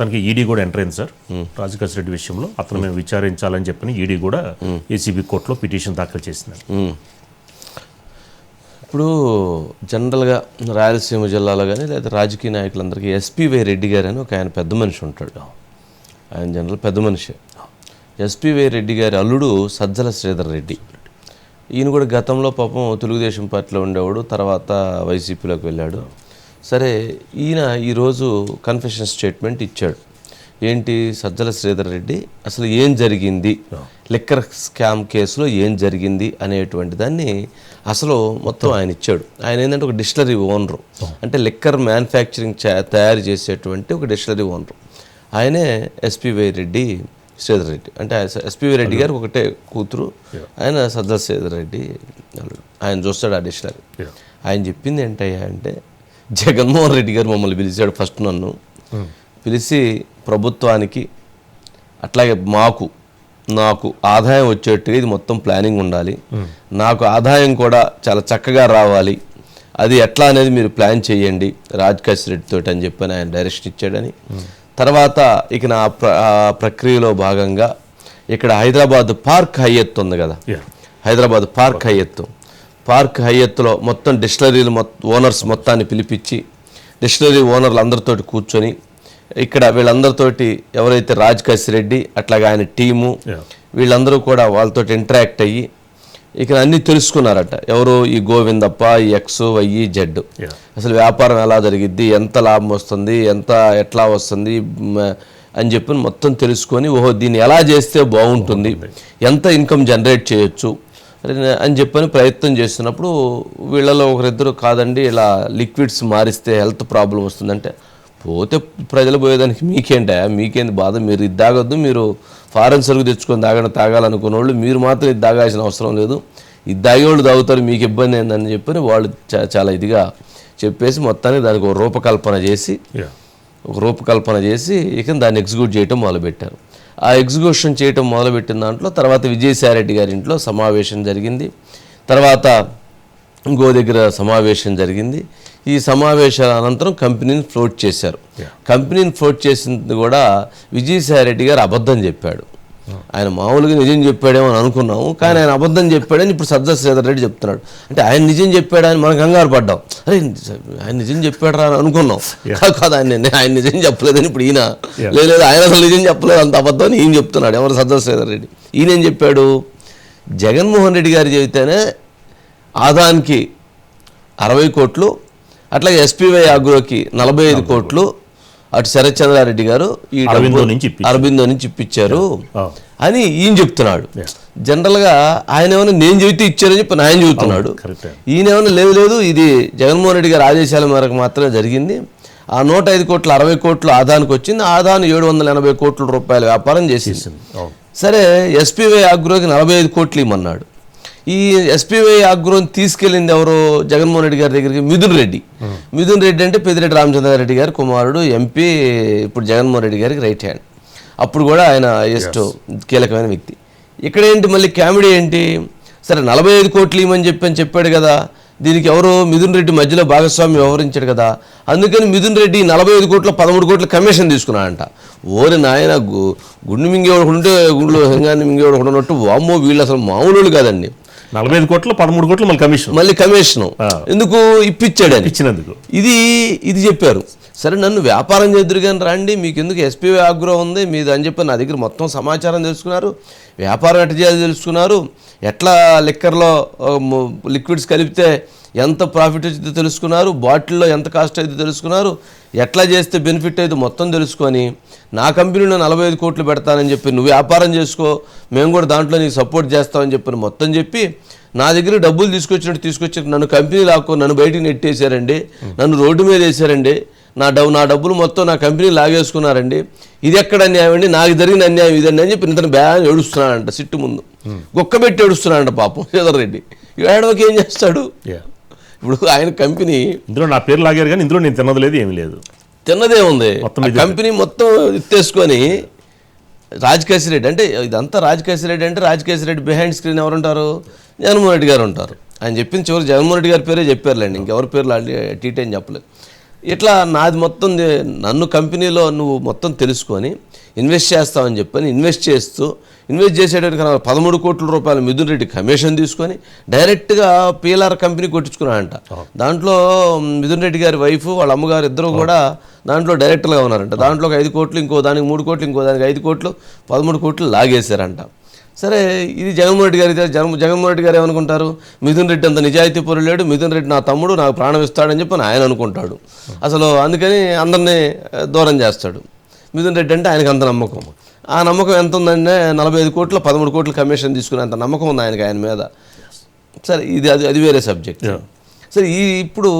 తనకి ఈడీ కూడా ఎంటర్ అయింది సార్ రాజకేశ్ రెడ్డి విషయంలో అతను మేము విచారించాలని చెప్పని ఈడీ కూడా ఏసీబీ కోర్టులో పిటిషన్ దాఖలు చేసింది ఇప్పుడు జనరల్గా రాయలసీమ జిల్లాలో కానీ లేదా రాజకీయ నాయకులందరికీ ఎస్పీవై రెడ్డి గారు అని ఒక ఆయన పెద్ద మనిషి ఉంటాడు. ఆయన జనరల్ పెద్ద మనిషి. ఎస్పీవై రెడ్డి గారి అల్లుడు సజ్జల శ్రీధర్ రెడ్డి. ఈయన కూడా గతంలో పాపం తెలుగుదేశం పార్టీలో ఉండేవాడు తర్వాత వైసీపీలోకి వెళ్ళాడు. సరే ఈయన ఈరోజు కన్ఫెషన్ స్టేట్మెంట్ ఇచ్చాడు. ఏంటి? సజ్జల శ్రీధర్ రెడ్డి అసలు ఏం జరిగింది? లిక్కర్ స్కామ్ కేసులో ఏం జరిగింది? అనేటువంటి దాన్ని అసలు మొత్తం ఆయన ఇచ్చాడు. ఆయన ఏంటంటే ఒక డిస్టిలరీ ఓనరు. అంటే లిక్కర్ మ్యానుఫ్యాక్చరింగ్ తయారు చేసేటువంటి ఒక డిస్టిలరీ ఓనరు. ఆయనే ఎస్పీవై రెడ్డి శ్రీధర్ రెడ్డి. అంటే ఎస్పీవై రెడ్డి గారు ఒకటే కూతురు. ఆయన సజ్జల శ్రీధర్ రెడ్డి. ఆయన చూస్తాడు ఆ డిస్టిలరీ. ఆయన చెప్పింది ఏంటయ్యా అంటే జగన్మోహన్ రెడ్డి గారు మమ్మల్ని పిలిచాడు ఫస్ట్ నన్ను. పిలిచి ప్రభుత్వానికి అట్లాగే మాకు నాకు ఆదాయం వచ్చేట్టుగా ఇది మొత్తం ప్లానింగ్ ఉండాలి. నాకు ఆదాయం కూడా చాలా చక్కగా రావాలి. అది ఎట్లా అనేది మీరు ప్లాన్ చేయండి రాజ్కాష్ రెడ్డితో అని చెప్పని ఆయన డైరెక్షన్ ఇచ్చాడని. తర్వాత ఇక నా ప్రక్రియలో భాగంగా ఇక్కడ హైదరాబాద్ పార్క్ హయ్యత్ ఉంది కదా. హైదరాబాద్ పార్క్ హయ్యత్తు పార్క్ హయ్యత్తులో మొత్తం డిస్టిలరీలు మొత్తం ఓనర్స్ మొత్తాన్ని పిలిపించి డిస్టిలరీ ఓనర్లు అందరితోటి కూర్చొని ఇక్కడ వీళ్ళందరితోటి ఎవరైతే రాజ్ రెడ్డి అట్లాగే ఆయన టీము. వీళ్ళందరూ కూడా వాళ్ళతో ఇంటరాక్ట్ అయ్యి ఇక్కడ అన్నీ తెలుసుకున్నారట ఎవరు ఈ గోవిందప్ప ఈ ఎక్స్ వై జెడ్. అసలు వ్యాపారం ఎలా జరిగిద్ది ఎంత లాభం వస్తుంది ఎంత ఎట్లా వస్తుంది అని చెప్పి మొత్తం తెలుసుకొని ఓహో దీన్ని ఎలా చేస్తే బాగుంటుంది ఎంత ఇన్కమ్ జనరేట్ చేయొచ్చు అని- చెప్పని ప్రయత్నం చేస్తున్నప్పుడు వీళ్ళలో ఒకరిద్దరు కాదండి ఇలా లిక్విడ్స్ మారిస్తే హెల్త్ ప్రాబ్లం వస్తుందంటే పోతే ప్రజలు పోయేదానికి మీకేంటా? మీకేంది బాధ? మీరు ఇది తాగొద్దు మీరు ఫారెన్ సరుకు తెచ్చుకొని తాగడం తాగాలనుకున్న వాళ్ళు మీరు మాత్రం ఇది తాగాల్సిన అవసరం లేదు. ఇది తాగేవాళ్ళు తాగుతారు మీకు ఇబ్బంది ఏందని చెప్పని వాళ్ళు చాలా ఇదిగా చెప్పేసి మొత్తానికి దానికి ఒక రూపకల్పన చేసి. ఒక రూపకల్పన చేసి ఇక దాన్ని ఎగ్జిక్యూట్ చేయటం మొదలుపెట్టారు. ఆ ఎగ్జిక్యూషన్ చేయటం మొదలుపెట్టిన దాంట్లో తర్వాత విజయసాయిరెడ్డి గారి ఇంట్లో సమావేశం జరిగింది. తర్వాత ఇంకో దగ్గర సమావేశం జరిగింది. ఈ సమావేశాల అనంతరం కంపెనీని ఫ్లోట్ చేశారు. కంపెనీని ఫ్లోట్ చేసింది కూడా విజయసాయిరెడ్డి గారు అబద్ధం చెప్పాడు. ఆయన మామూలుగా నిజం చెప్పాడేమో అని అనుకున్నాము కానీ ఆయన అబద్ధం చెప్పాడని ఇప్పుడు సజ్జా శ్రీధర్ రెడ్డి చెప్తున్నాడు. అంటే ఆయన నిజం చెప్పాడని మనం కంగారు పడ్డాం. అరే ఆయన నిజం చెప్పాడు అని అనుకున్నాం. కాదు కాదు ఆయన ఆయన నిజం చెప్పలేదని ఇప్పుడు ఈయన లేదు ఆయన అసలు నిజం చెప్పలేదు అంత అబద్ధం అని ఈయన చెప్తున్నాడు. ఎవరు సజ్జా శ్రీధర్ రెడ్డి? ఈయన ఏం చెప్పాడు? జగన్మోహన్ రెడ్డి గారు చెబితేనే ఆదానికి అరవై కోట్లు అట్లాగే ఎస్పీవై అగ్రోకి నలభై ఐదు కోట్లు. అటు శరత్చంద్రారెడ్డి గారు ఈ అరవిందో నుంచి. అరబిందో నుంచి ఇప్పించారు. అని ఈయన చెప్తున్నాడు. జనరల్గా ఆయన ఏమైనా నేను చెబితే ఇచ్చారని చెప్పి ఆయన చెబుతున్నాడు. ఈయన ఏమైనా లేదు లేదు ఇది జగన్మోహన్ రెడ్డి గారి ఆదేశాల మేరకు మాత్రమే జరిగింది. ఆ నూట ఐదు కోట్ల అరవై కోట్లు ఆదానికి వచ్చింది. ఆదాను ఏడు వందల ఎనభై కోట్ల రూపాయల వ్యాపారం అవును. సరే ఎస్పీవై అగ్రోకి నలభై ఐదు కోట్లు ఇమ్మన్నాడు. ఈ ఎస్పీవై అగ్రోని తీసుకెళ్ళింది ఎవరు జగన్మోహన్ రెడ్డి గారి దగ్గరికి? మిథున్ రెడ్డి. మిథున్ రెడ్డి అంటే పెద్దిరెడ్డి రామచంద్రారెడ్డి గారి కుమారుడు ఎంపీ ఇప్పుడు జగన్మోహన్ రెడ్డి గారికి రైట్ హ్యాండ్ అప్పుడు కూడా ఆయన ఎస్ట్ కీలకమైన వ్యక్తి. ఇక్కడ ఏంటి మళ్ళీ కామెడీ ఏంటి? సరే నలభై ఐదు కోట్లు ఇవ్వమని చెప్పి అని చెప్పాడు కదా. దీనికి ఎవరు మిథున్ రెడ్డి మధ్యలో భాగస్వామి వ్యవహరించాడు కదా. అందుకని మిథున్ రెడ్డి నలభై ఐదు కోట్ల పదమూడు కోట్ల కమిషన్ తీసుకున్నాడంట. ఓరి నాయన గు- గుండు మింగేవాడు ఉంటే గుండు హెంగాన్ని మింగేవాడు ఉన్నట్టు వామ్మో వీళ్ళు అసలు మామూలు కాదండి. నలభై ఐదు కోట్లు పదమూడు కోట్లు మళ్ళీ కమిషన్. మళ్ళీ కమిషన్. ఎందుకు ఇప్పించాడని ఇచ్చినందుకు ఇది ఇది చెప్పారు. సరే నన్ను వ్యాపారం చేద్దరు కానీ రండి మీకు ఎందుకు ఎస్పీ ఆగ్రో ఉంది? మీది అని చెప్పి నా దగ్గర మొత్తం సమాచారం తెలుసుకున్నారు. వ్యాపారం ఎట్లా చేయాలో తెలుసుకున్నారు. ఎట్లా లిక్కర్లో లిక్విడ్స్ కలిపితే ఎంత ప్రాఫిట్ వచ్చిందో తెలుసుకున్నారు. బాటిల్లో ఎంత కాస్ట్ అయితే తెలుసుకున్నారు. ఎట్లా చేస్తే బెనిఫిట్ అయితే మొత్తం తెలుసుకొని నా కంపెనీలో నలభై ఐదు కోట్లు పెడతానని చెప్పి నువ్వు వ్యాపారం చేసుకో మేము కూడా దాంట్లో నీకు సపోర్ట్ చేస్తామని చెప్పి మొత్తం చెప్పి నా దగ్గర డబ్బులు తీసుకొచ్చినట్టు తీసుకొచ్చి నన్ను కంపెనీ లాక్కో నన్ను బయటికి నెట్టేశారండి. నన్ను రోడ్డు మీద వేసారండి నా డబ్బు నా డబ్బులు మొత్తం నా కంపెనీ లాగేసుకున్నారండి. ఇది ఎక్కడ అన్యాయం అండి? నాకు జరిగిన అన్యాయం ఇదండి అని చెప్పి ఇతను బ్యాన్ ఏడుస్తున్నాడంట సిట్టు ముందు. గొక్క పెట్టి ఏడుస్తున్నాడంట పాపం శ్రీధర్ రెడ్డి. ఏడవకి ఏం చేస్తాడు. ఇప్పుడు ఆయన కంపెనీ ఇందులో నా పేరు లాగారు కానీ ఇందులో నేను తిన్నది లేదు ఏమీ లేదు. తిన్నదే ఉంది. కంపెనీ మొత్తం ఎత్తేసుకొని రాజకేశ్ రెడ్డి అంటే ఇదంతా రాజకేశ్ రెడ్డి అంటే రాజకేశ్ రెడ్డి బిహైండ్ స్క్రీన్ ఎవరు ఉంటారు జగన్మోహన్ రెడ్డి గారు ఉంటారు. ఆయన చెప్పింది చివరి జగన్మోహన్ రెడ్డి గారి పేరే చెప్పారులేండి. ఇంకెవరి పేర్లు టీటీ అని చెప్పలేదు. ఇట్లా నాది మొత్తం నన్ను కంపెనీలో నువ్వు మొత్తం తెలుసుకొని ఇన్వెస్ట్ చేస్తావని చెప్పని ఇన్వెస్ట్ చేస్తూ ఇన్వెస్ట్ చేసేటానికి నాకు పదమూడు కోట్ల రూపాయలు మిథున్ రెడ్డి కమిషన్ తీసుకొని డైరెక్ట్గా పీఎల్ఆర్ కంపెనీ కొట్టించుకున్నాడంట. దాంట్లో మిథున్ రెడ్డి గారి వైఫ్ వాళ్ళ అమ్మగారు ఇద్దరు కూడా దాంట్లో డైరెక్టర్గా ఉన్నారంట. దాంట్లో ఒక ఐదు కోట్లు ఇంకో దానికి మూడు కోట్లు ఇంకో దానికి ఐదు కోట్లు పదమూడు కోట్లు లాగేశారంట. సరే ఇది జగన్మోహన్ రెడ్డి గారి జగన్ జగన్మోహన్ రెడ్డి గారు ఏమనుకుంటారు? మిథున్ రెడ్డి అంత నిజాయితీ లేడు. మిథున్ రెడ్డి నా తమ్ముడు నాకు ప్రాణం ఇస్తాడని చెప్పి ఆయన అనుకుంటాడు. అసలు అందుకని అందరినీ దూరం చేస్తాడు. మిథున్ రెడ్డి అంటే ఆయనకు అంత నమ్మకం. ఆ నమ్మకం ఎంత ఉందంటే నలభై ఐదు కోట్ల పదమూడు కోట్ల కమిషన్ తీసుకునేంత నమ్మకం ఉంది ఆయనకి ఆయన మీద. సరే ఇది అది అది వేరే సబ్జెక్ట్. సరే ఈ ఇప్పుడు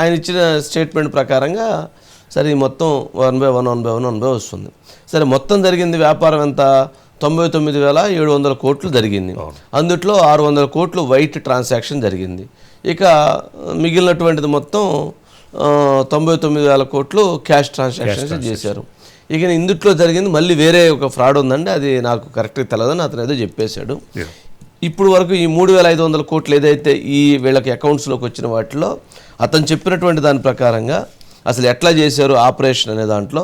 ఆయన ఇచ్చిన స్టేట్మెంట్ ప్రకారంగా సరే ఈ మొత్తం one by one one by one one by వస్తుంది. సరే మొత్తం జరిగింది వ్యాపారం ఎంత? తొంభై తొమ్మిది వేల ఏడు వందల కోట్లు జరిగింది. అందుట్లో ఆరు వందల కోట్లు వైట్ ట్రాన్సాక్షన్ జరిగింది. ఇక మిగిలినటువంటిది మొత్తం తొంభై తొమ్మిది వేల కోట్లు క్యాష్ ట్రాన్సాక్షన్స్ చేశారు. ఇక ఇందుట్లో జరిగింది మళ్ళీ వేరే ఒక ఫ్రాడ్ ఉందండి అది నాకు కరెక్ట్గా తెలియదని అతను ఏదో చెప్పేశాడు. ఇప్పుడు వరకు ఈ మూడు వేల ఐదు వందల కోట్లు ఏదైతే ఈ వీళ్ళకి అకౌంట్స్లోకి వచ్చిన వాటిలో అతను చెప్పినటువంటి దాని ప్రకారంగా అసలు ఎట్లా చేశారు ఆపరేషన్ అనే దాంట్లో.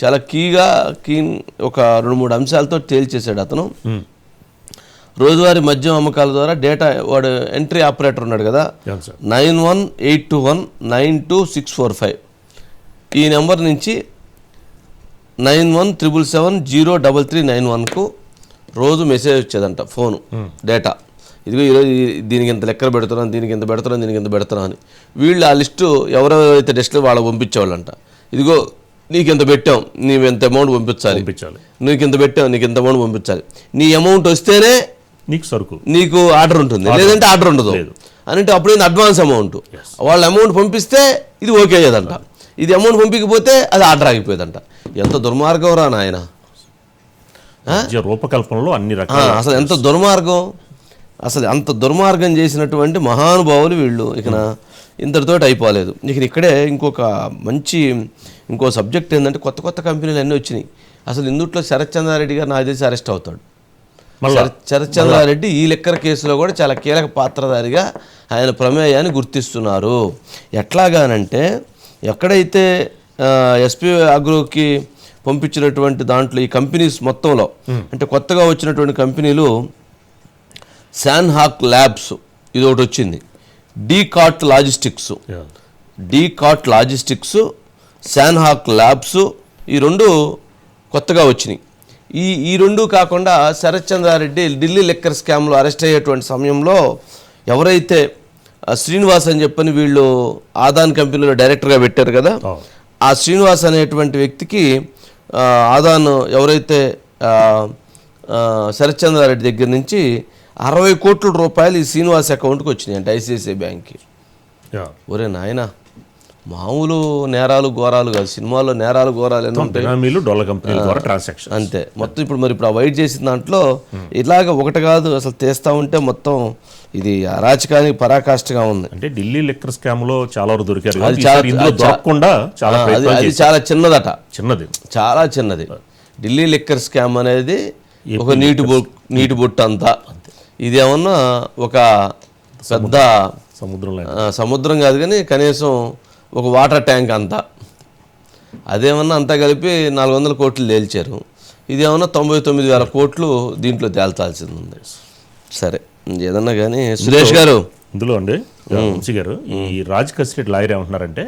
చాలా కీగా కీన్ ఒక రెండు మూడు అంశాలతో తేల్చేశాడు అతను. రోజువారీ మద్యం అమ్మకాల ద్వారా డేటా వాడు ఎంట్రీ ఆపరేటర్ ఉన్నాడు కదా. Nine one eight two one nine two six four five. ఈ నెంబర్ నుంచి nine one triple seven zero double three nine వన్కు రోజు మెసేజ్ వచ్చేదంట ఫోను డేటా. ఇదిగో ఈరోజు దీనికి ఇంత లెక్కలు పెడుతున్నాను దీనికి ఇంత పెడుతున్నాను దీనికి ఇంత పెడుతున్నాను అని. వీళ్ళు ఆ లిస్టు ఎవరెవరైతే టెస్టులు వాళ్ళకి పంపించేవాళ్ళంట. ఇదిగో నీకు ఇంత పెట్టాం నీవు ఎంత అమౌంట్ పంపించాలి. పంపించాలి. నీకు ఇంత పెట్టాం నీకు ఇంత అమౌంట్ పంపించాలి. నీ అమౌంట్ వస్తేనే నీకు సరుకు. నీకు ఆర్డర్ ఉంటుంది. లేదంటే ఆర్డర్ ఉండదు. లేదు. అంటే అప్పుడైంది అడ్వాన్స్ అమౌంట్. వాళ్ళ అమౌంట్ పంపిస్తే ఇది ఓకే అయ్యేదంట. ఇది అమౌంట్ పంపించకపోతే అది ఆర్డర్ ఆగిపోయేదంట. ఎంత దుర్మార్గం రా నాయన. రూపకల్పనలో అన్ని రకాల. అసలు ఎంత దుర్మార్గం. అసలు అంత దుర్మార్గం చేసినటువంటి మహానుభావులు వీళ్ళు. ఇక ఇంతటితోటి అయిపోలేదు. ఇక ఇక్కడే ఇంకొక మంచి ఇంకో సబ్జెక్ట్ ఏంటంటే కొత్త కొత్త కంపెనీలు అన్నీ వచ్చినాయి. అసలు ఇందుట్లో శరత్ చంద్రారెడ్డి గారు నాకు తెలిసి అరెస్ట్ అవుతాడు. మళ్ళా? శరత్ శరత్ చంద్రారెడ్డి ఈ లెక్కర కేసులో కూడా చాలా కీలక పాత్రధారిగా ఆయన ప్రమేయాన్ని గుర్తిస్తున్నారు. ఎట్లాగానంటే ఎక్కడైతే ఎస్పీ అగ్రోకి పంపించినటువంటి దాంట్లో ఈ కంపెనీస్ మొత్తంలో అంటే కొత్తగా వచ్చినటువంటి కంపెనీలు శాన్హాక్ ల్యాబ్స్ ఇది ఒకటి వచ్చింది D cart logistics Yeah. D cart logistics శాన్హాక్ labs ఈ రెండు కొత్తగా వచ్చినాయి ఈ ఈ రెండు కాకుండా శరత్ చంద్రారెడ్డి ఢిల్లీ లెక్కర్ స్కామ్లో అరెస్ట్ అయ్యేటువంటి సమయంలో ఎవరైతే శ్రీనివాస్ అని చెప్పని వీళ్ళు ఆదాన్ కంపెనీలో డైరెక్టర్గా పెట్టారు కదా. ఆ శ్రీనివాస్ అనేటువంటి వ్యక్తికి ఆదాన్ ఎవరైతే శరత్ చంద్రారెడ్డి దగ్గర నుంచి అరవై కోట్ల రూపాయలు ఈ శ్రీనివాస్ అకౌంట్కి వచ్చినాయి అంటే ఐసిఐసిఐ బ్యాంక్కి. ఒరే నాయన మామూలు నేరాలు ఘోరాలు కాదు సినిమాలో నేరాలు ఘోరాలు ఎన్నో ఉంటాయి. అంతే. మొత్తం ఇప్పుడు మరి ఇప్పుడు ఆ వైట్ చేసిన దాంట్లో ఇలాగ ఒకటి కాదు అసలు తీస్తా ఉంటే మొత్తం ఇది అరాచకానికి పరాకాష్ఠగా ఉంది. అంటే ఢిల్లీ లెక్కర్ స్కామ్లో చాలా వరకు దొరికారు. అది చాలా చిన్నదట. చిన్నది. చాలా చిన్నది. ఢిల్లీ లిక్కర్ స్కామ్ అనేది ఒక నీటి బొ నీటి బొట్టు అంతా. ఇదేమన్నా ఒక పెద్ద సముద్రంలో ఆ, సముద్రం కాదు కానీ కనీసం ఒక వాటర్ ట్యాంక్ అంతా. అదేమన్నా అంతా కలిపి నాలుగు వందల కోట్లు తేల్చారు. ఇదేమన్నా తొంభై తొమ్మిది వేల కోట్లు దీంట్లో తేల్చాల్సింది ఉంది. సరే ఏదన్నా కానీ సురేష్ గారు. ఇందులో అండి వంశీ గారు ఈ రాజ్ కసిరెడ్డి లాయర్ ఏమంటున్నారంటే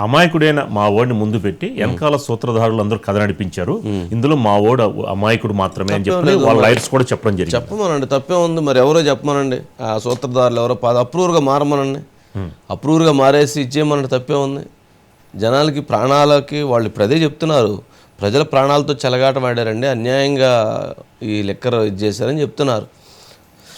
అమాయకుడైన మా ఓడిని ముందు పెట్టి వెనకాల సూత్రధారులు అందరూ కథ నడిపించారు. ఇందులో మా ఓడు అమాయకుడు మాత్రమే అని చెప్పి వాళ్ళ లాయర్స్ కూడా చెప్పడం జరిగింది. చెప్పమనండి తప్పే ఉంది మరి. ఎవరో చెప్పమనండి. ఆ సూత్రధారులు ఎవరో పాద అప్రూవర్గా మారమనండి. అప్రూవర్గా మారేసి ఇచ్చేయమనండి తప్పే ఉంది. జనాలకి ప్రాణాలకి వాళ్ళు అదే చెప్తున్నారు. ప్రజల ప్రాణాలతో చెలగాట వాడారండి అన్యాయంగా ఈ లెక్కర ఇది చేశారని చెప్తున్నారు.